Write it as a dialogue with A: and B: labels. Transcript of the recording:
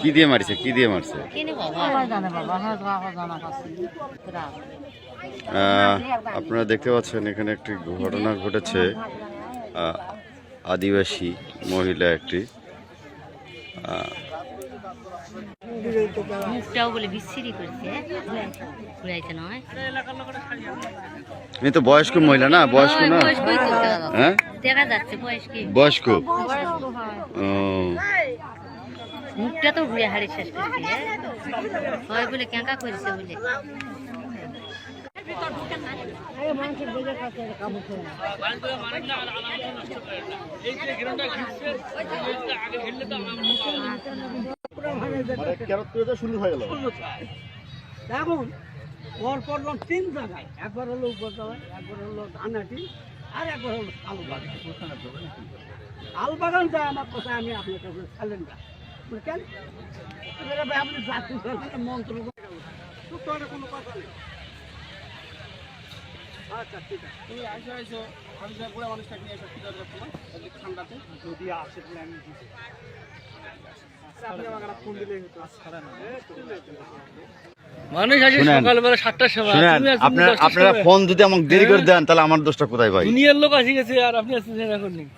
A: কি দিয়ে মারছে? কি দিয়ে মারছে? আপনারা দেখতে পাচ্ছেন এখানে একটি ঘটনা ঘটেছে। আদিবাসী মহিলা একটি ইনি তো বয়স্ক মহিলা না? বয়স্ক না? হ্যাঁ?
B: দেখা যাচ্ছে বয়স কি?
A: বয়স্ক ও,
B: মুখটা তো ঘুরে হাড়ি শেষ করছে হয় বলে ক্যাঁকা করেছে বলে।
C: তিন জায়গায় একবার হলো উপরতলায় একবার হলো ধানাটি আর একবার হলো আলু বাগান। আলু বাগান যা আমার কথা আমি আপনার কাছে কেন? এবারে ভাই আপনি জাতি মন্ত্র কোনো কথা নেই। আচ্ছা ঠিক আছে। তুমি আসো আসো আমি যা করে মানুষটাকে নিয়ে এসো দরকার ঠান্ডাতে। যদি আসে তাহলে আমি দিতে আপনি আমাকে ফোন দিলেই হতো। আচ্ছা না
D: মানুষ আসে সকালবেলা সাতটার সময়
A: আপনারা আপনারা ফোন যদি আমাকে দেরি করে দেন তাহলে আমার দোষটা কোথায় ভাই?
D: দুনিয়ার লোক আসি গেছে আর আপনি আসছেন এখন নেই।